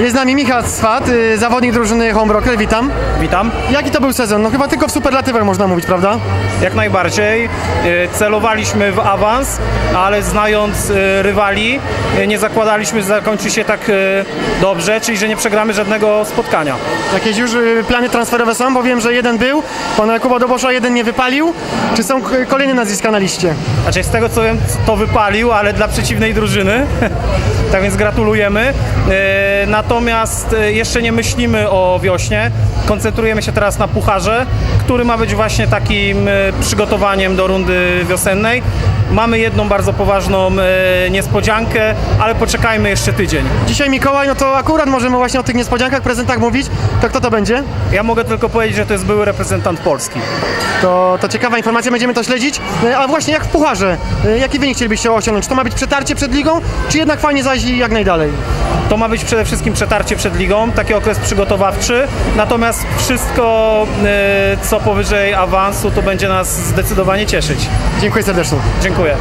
Jest z nami Michał Swat, y, zawodnik drużyny Homebroker, witam. Witam. Jaki to był sezon? No chyba tylko w superlatywach można mówić, prawda? Jak najbardziej. Y, Celowaliśmy w awans, ale znając y, rywali, y, nie zakładaliśmy, że zakończy się tak y, dobrze, czyli że nie przegramy żadnego spotkania. Jakieś już y, plany transferowe są, bo wiem, że jeden był, pana Jakuba Dobosza jeden nie wypalił. Czy są k- kolejne nazwiska na liście? Znaczy z tego co wiem, to wypalił, ale dla przeciwnej drużyny. tak więc gratulujemy. Y, Natomiast y, jeszcze nie myślimy o wiośnie. Koncentrujemy się teraz na pucharze, który ma być właśnie takim y, przygotowaniem do rundy wiosennej. Mamy jedną bardzo poważną y, niespodziankę, ale poczekajmy jeszcze tydzień. Dzisiaj Mikołaj, no to akurat możemy właśnie o tych niespodziankach, prezentach mówić. To kto to będzie? Ja mogę tylko powiedzieć, że to jest były reprezentant Polski. To, to ciekawa informacja, będziemy to śledzić. A właśnie jak w pucharze, jaki wynik chcielibyście osiągnąć? Czy to ma być przetarcie przed ligą, czy jednak fajnie zajść jak najdalej? To ma być przede wszystkim przetarcie przed ligą, taki okres przygotowawczy. Natomiast wszystko, y, co powyżej awansu, to będzie nas zdecydowanie cieszyć. Dziękuję serdecznie. Dziękuję.